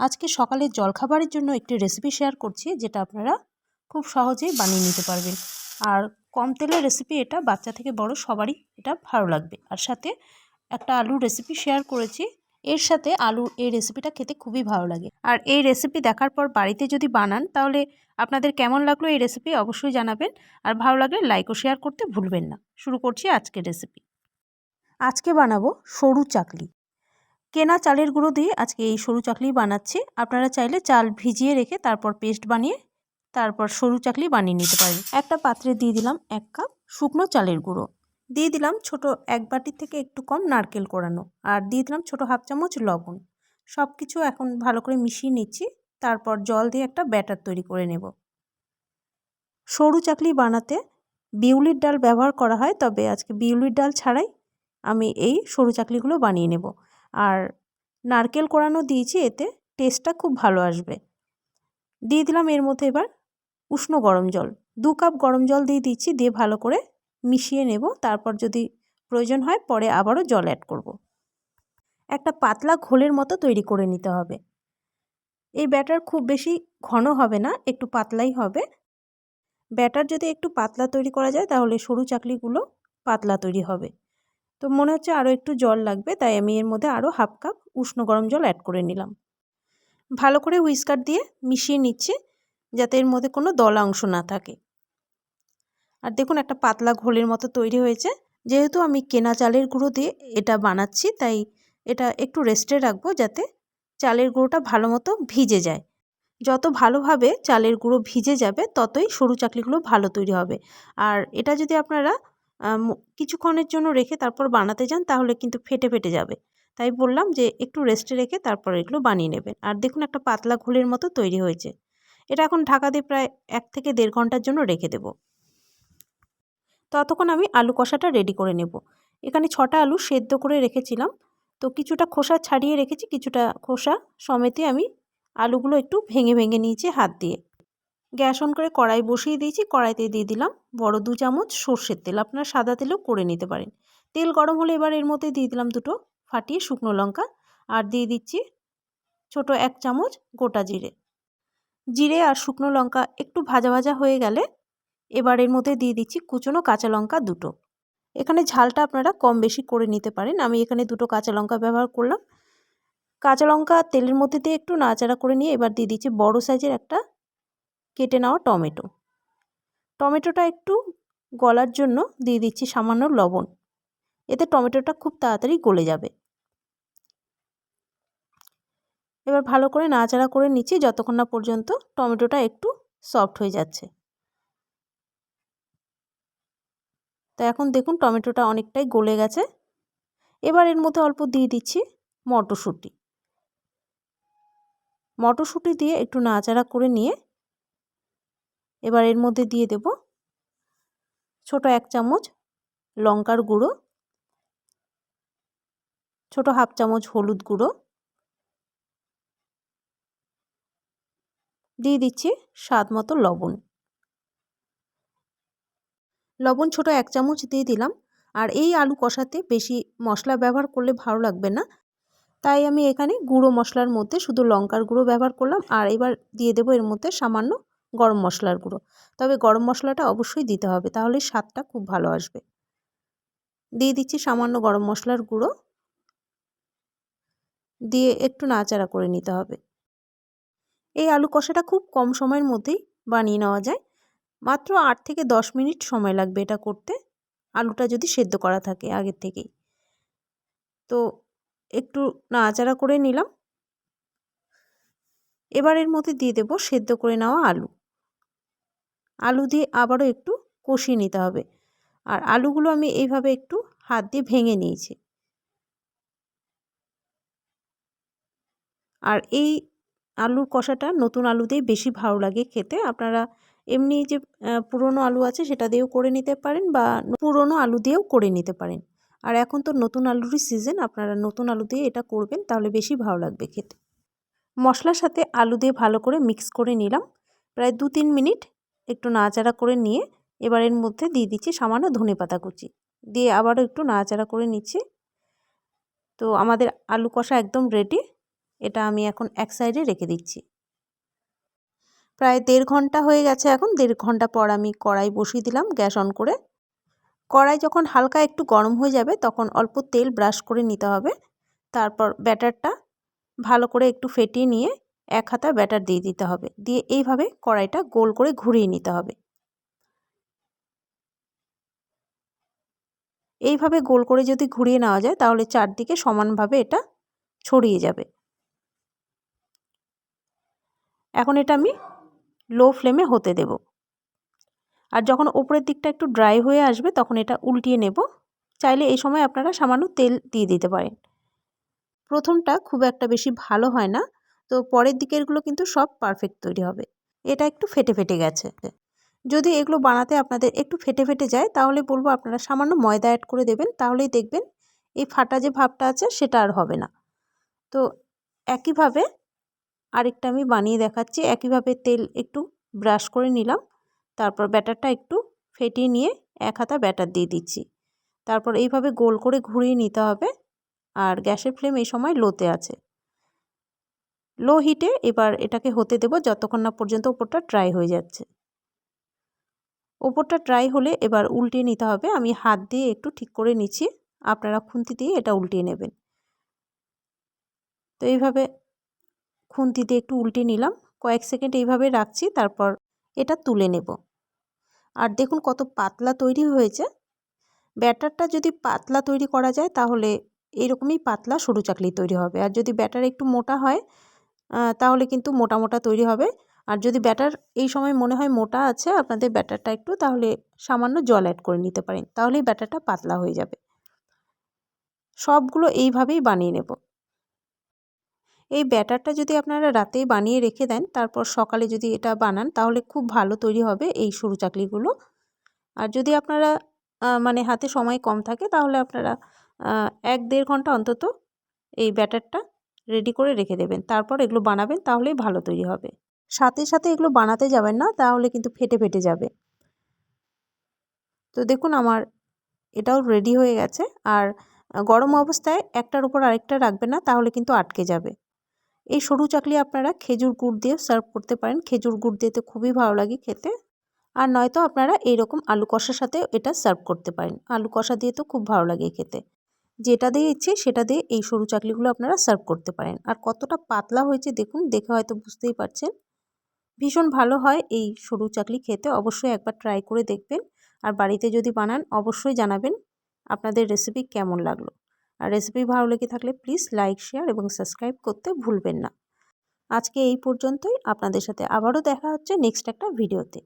আজকে সকালের জলখাবারের জন্য একটি রেসিপি শেয়ার করছি, যেটা আপনারা খুব সহজেই বানিয়ে নিতে পারবেন। আর কম তেলের রেসিপি এটা, বাচ্চা থেকে বড় সবারই এটা ভালো লাগবে। আর সাথে একটা আলুর রেসিপি শেয়ার করেছি, এর সাথে আলু এই রেসিপিটা খেতে খুবই ভালো লাগে। আর এই রেসিপি দেখার পর বাড়িতে যদি বানান, তাহলে আপনাদের কেমন লাগল এই রেসিপি অবশ্যই জানাবেন। আর ভালো লাগলে লাইক ও শেয়ার করতে ভুলবেন না। শুরু করছি আজকের রেসিপি আজকে বানাবো সরু চাকলি। কেনা চালের গুঁড়ো দিয়ে আজকে এই সরু চাকলি বানাচ্ছি। আপনারা চাইলে চাল ভিজিয়ে রেখে তারপর পেস্ট বানিয়ে তারপর সরু চাকলি বানিয়ে নিতে পারেন। একটা পাত্রে দিয়ে দিলাম এক কাপ শুকনো চালের গুঁড়ো। দিয়ে দিলাম ছোট এক বাটির থেকে একটু কম নারকেল কোড়ানো আর দিয়ে দিলাম ছোট হাফ চামচ লবণ। সব কিছু এখন ভালো করে মিশিয়ে নিচ্ছি, তারপর জল দিয়ে একটা ব্যাটার তৈরি করে নেব। সরু চাকলি বানাতে বিউলির ডাল ব্যবহার করা হয়, তবে আজকে বিউলির ডাল ছাড়াই আমি এই সরু চাকলিগুলো বানিয়ে নেব। আর নারকেল কোড়ানো দিয়েছি এতে টেস্টটা খুব ভালো আসবে। দিয়ে দিলাম এর মধ্যে এবার উষ্ণ গরম জল। দু কাপ গরম জল দিয়ে দিচ্ছি, দিয়ে ভালো করে মিশিয়ে নেব। তারপর যদি প্রয়োজন হয় পরে আবারও জল অ্যাড করব। একটা পাতলা ঘোলের মতো তৈরি করে নিতে হবে। এই ব্যাটার খুব বেশি ঘন হবে না, একটু পাতলাই হবে। ব্যাটার যদি একটু পাতলা তৈরি করা যায় তাহলে সরু চাকলিগুলো পাতলা তৈরি হবে। তো মনে হচ্ছে আরও একটু জল লাগবে, তাই আমি এর মধ্যে আরও হাফ কাপ উষ্ণ গরম জল অ্যাড করে নিলাম। ভালো করে হুইস্কার দিয়ে মিশিয়ে নিচ্ছে, যাতে এর মধ্যে কোনো দলা অংশ না থাকে। আর দেখুন একটা পাতলা ঘোলের মতো তৈরি হয়েছে। যেহেতু আমি কেনা চালের গুঁড়ো দিয়ে এটা বানাচ্ছি, তাই এটা একটু রেস্টে রাখব যাতে চালের গুঁড়োটা ভালো মতো ভিজে যায়। যত ভালোভাবে চালের গুঁড়ো ভিজে যাবে, ততই সরু চাকলিগুলো ভালো তৈরি হবে। আর এটা যদি আপনারা কিছুক্ষণের জন্য রেখে তারপর বানাতে যান, তাহলে কিন্তু ফেটে ফেটে যাবে। তাই বললাম যে, একটু রেস্টে রেখে তারপর এগুলো বানিয়ে নেবেন। আর দেখুন একটা পাতলা ঘোলের মতো তৈরি হয়েছে। এটা এখন ঢাকা দিয়ে প্রায় এক থেকে দেড় ঘণ্টার জন্য রেখে দেব। ততক্ষণ আমি আলু কষাটা রেডি করে নেব। এখানে ছটা আলু সেদ্ধ করে রেখেছিলাম। তো কিছুটা খোসা ছাড়িয়ে রেখেছি, কিছুটা খোসা সমেতে আমি আলুগুলো একটু ভেঙে ভেঙে নিয়েছি হাত দিয়ে। গ্যাস অন করে কড়াই বসিয়ে দিয়েছি, কড়াইতে দিয়ে দিলাম বড় দু চামচ সর্ষের তেল। আপনারা সাদা তেলেও করে নিতে পারেন। তেল গরম হলে এবার এর মধ্যে দিয়ে দিলাম দুটো ফাটিয়ে শুকনো লঙ্কা আর দিয়ে দিচ্ছি ছোট এক চামচ গোটা জিরে। জিরে আর শুকনো লঙ্কা একটু ভাজা ভাজা হয়ে গেলে এবার এর মধ্যে দিয়ে দিচ্ছি কুচনো কাঁচা লঙ্কা দুটো। এখানে ঝালটা আপনারা কম বেশি করে নিতে পারেন। আমি এখানে দুটো কাঁচা লঙ্কা ব্যবহার করলাম। কাঁচা লঙ্কা তেলের মধ্যে দিয়ে একটু নাড়াচাড়া করে নিয়ে এবার দিয়ে দিচ্ছি বড় সাইজের একটা কেটে নেওয়া টমেটো। টমেটোটা একটু গলার জন্য দিয়ে দিচ্ছি সামান্য লবণ। এতে টমেটোটা খুব তাড়াতাড়ি গলে যাবে। এবার ভালো করে নাড়াচাড়া করে নিচ্ছি যতক্ষণ না পর্যন্ত টমেটোটা একটু সফট হয়ে যাচ্ছে। তো এখন দেখুন টমেটোটা অনেকটাই গলে গেছে। এবার এর মধ্যে অল্প দিয়ে দিচ্ছি মটরশুঁটি। মটরশুঁটি দিয়ে একটু নাড়াচাড়া করে নিয়ে এবার এর মধ্যে দিয়ে দেব ছোট এক চামচ লঙ্কার গুঁড়ো, ছোট হাফ চামচ হলুদ গুঁড়ো। দিয়ে দিচ্ছি স্বাদ মতো লবণ। লবণ ছোট এক চামচ দিয়ে দিলাম। আর এই আলু কষাতে বেশি মশলা ব্যবহার করলে ভালো লাগবে না। তাই আমি এখানে গুঁড়ো মশলার মধ্যে শুধু লঙ্কার গুঁড়ো ব্যবহার করলাম। আর এবার দিয়ে দেবো এর মধ্যে সামান্য গরম মশলার গুঁড়ো। তবে গরম মশলাটা অবশ্যই দিতে হবে, তাহলে স্বাদটা খুব ভালো আসবে। দিয়ে দিচ্ছি সামান্য গরম মশলার গুঁড়ো। দিয়ে একটু নাচাড়া করে নিতে হবে। এই আলু কষাটা খুব কম সময়ের মধ্যেই বানিয়ে নেওয়া যায়। মাত্র আট থেকে দশ মিনিট সময় লাগবে এটা করতে। আলুটা যদি সেদ্ধ করা থাকে আগের থেকেই। তো একটু নাড়াচাড়া করে নিলাম। এবার এর মধ্যে দিয়ে দেবো সেদ্ধ করে নেওয়া আলু। আলু দিয়ে আবারও একটু কষিয়ে নিতে হবে। আর আলুগুলো আমি এইভাবে একটু হাত দিয়ে ভেঙে নিয়েছি। আর এই আলুর কষাটা নতুন আলু দিয়ে বেশি ভালো লাগে খেতে। আপনারা এমনি যে পুরনো আলু আছে সেটা দিয়েও করে নিতে পারেন বা পুরনো আলু দিয়েও করে নিতে পারেন। আর এখন তো নতুন আলুরই সিজন আপনারা নতুন আলু দিয়ে এটা করবেন তাহলে বেশি ভালো লাগবে খেতে। মশলার সাথে আলু দিয়ে ভালো করে মিক্স করে নিলাম। প্রায় দু তিন মিনিট একটু নাড়াচাড়া করে নিয়ে এবার এর মধ্যে দিয়ে দিচ্ছি সামান্য ধনে পাতা কুচি। দিয়ে আবারও একটু নাড়াচাড়া করে নিচ্ছি। তো আমাদের আলু কষা একদম রেডি এটা আমি এখন এক সাইডে রেখে দিচ্ছি। প্রায় দেড় ঘণ্টা হয়ে গেছে এখন, দেড় ঘণ্টা পর আমি কড়াই বসিয়ে দিলাম গ্যাস অন করে। কড়াই যখন হালকা একটু গরম হয়ে যাবে, তখন অল্প তেল ব্রাশ করে নিতে হবে। তারপর ব্যাটারটা ভালো করে একটু ফেটিয়ে নিয়ে এক হাতা ব্যাটার দিয়ে দিতে হবে। দিয়ে এইভাবে কড়াইটা গোল করে ঘুরিয়ে নিতে হবে। এইভাবে গোল করে যদি ঘুরিয়ে নেওয়া যায়, তাহলে চারদিকে সমানভাবে এটা ছড়িয়ে যাবে। এখন এটা আমি লো ফ্লেমে হতে দেব। আর যখন ওপরের দিকটা একটু ড্রাই হয়ে আসবে, তখন এটা উল্টিয়ে নেব। চাইলে এই সময় আপনারা সামান্য তেল দিয়ে দিতে পারেন। প্রথমটা খুব একটা বেশি ভালো হয় না। তো পরের দিকেরগুলো কিন্তু সব পারফেক্ট তৈরি হবে। এটা একটু ফেটে ফেটে গেছে। যদি এগুলো বানাতে আপনাদের একটু ফেটে ফেটে যায়, তাহলে বলব আপনারা সামান্য ময়দা অ্যাড করে দেবেন, তাহলেই দেখবেন এই ফাটা যে ভাবটা আছে, সেটা আর হবে না। তো একইভাবে আরেকটা আমি বানিয়ে দেখাচ্ছি। একইভাবে তেল একটু ব্রাশ করে নিলাম। তারপর ব্যাটারটা একটু ফেটিয়ে নিয়ে এক হাতা ব্যাটার দিয়ে দিচ্ছি। তারপর এইভাবে গোল করে ঘুরিয়ে নিতে হবে। আর গ্যাসের ফ্লেম এই সময় লোতে আছে। লো হিটে এবার এটাকে হতে দেব যতক্ষণ না পর্যন্ত ওপরটা ড্রাই হয়ে যাচ্ছে। ওপরটা ড্রাই হলে এবার উল্টিয়ে নিতে হবে। আমি হাত দিয়ে একটু ঠিক করে নিচ্ছি। আপনারা খুন্তি দিয়ে এটা উল্টিয়ে নেবেন। তো এইভাবে খুন্তি দিয়ে একটু উল্টে নিলাম। কয়েক সেকেন্ড এইভাবে রাখছি, তারপর এটা তুলে নেব। আর দেখুন কত পাতলা তৈরি হয়েছে। ব্যাটারটা যদি পাতলা তৈরি করা যায় তাহলে এরকমই পাতলা সরু চাকলি তৈরি হবে। আর যদি ব্যাটার একটু মোটা হয় তাহলে কিন্তু মোটা মোটা তৈরি হবে। আর যদি ব্যাটার এই সময় মনে হয় মোটা আছে, আপনাদের ব্যাটারটা একটু তাহলে সামান্য জল অ্যাড করে নিতে পারেন, তাহলেই ব্যাটারটা পাতলা হয়ে যাবে। সবগুলো এইভাবেই বানিয়ে নেব। এই ব্যাটারটা যদি আপনারা রাতেই বানিয়ে রেখে দেন, তারপর সকালে যদি এটা বানান, তাহলে খুব ভালো তৈরি হবে এই সরু চাকলিগুলো আর যদি আপনারা মানে হাতে সময় কম থাকে, তাহলে আপনারা এক দেড় ঘণ্টা অন্তত এই ব্যাটারটা রেডি করে রেখে দেবেন। তারপর এগুলো বানাবেন, তাহলেই ভালো তৈরি হবে। সাথে সাথে এগুলো বানাতে যাবেন না, তাহলে কিন্তু ফেটে ফেটে যাবে। তো দেখুন আমার এটাও রেডি হয়ে গেছে। আর গরম অবস্থায় একটার উপর আরেকটা রাখবেন না, তাহলে কিন্তু আটকে যাবে। এই সরু চাকলি আপনারা খেজুর গুড় দিয়ে সার্ভ করতে পারেন। খেজুর গুড় দিয়ে তো খুবই ভালো লাগে খেতে। আর নয়তো আপনারা এইরকম আলু কষার সাথে এটা সার্ভ করতে পারেন। আলু কষা দিয়ে তো খুব ভালো লাগে খেতে। যেটা দিয়ে ইচ্ছে সেটা দিয়ে এই সরু চাকলিগুলো আপনারা সার্ভ করতে পারেন। আর কতটা পাতলা হয়েছে দেখুন, দেখে হয়তো বুঝতেই পারছেন। ভীষণ ভালো হয় এই সরু চাকলি খেতে, অবশ্যই একবার ট্রাই করে দেখবেন। আর বাড়িতে যদি বানান, অবশ্যই জানাবেন আপনাদের রেসিপি কেমন লাগল। আর রেসিপি ভালো লেগে থাকলে প্লিজ লাইক শেয়ার এবং সাবস্ক্রাইব করতে ভুলবেন না। আজকে এই পর্যন্তই। আপনাদের সাথে আবারও দেখা হচ্ছে নেক্সট একটা ভিডিওতে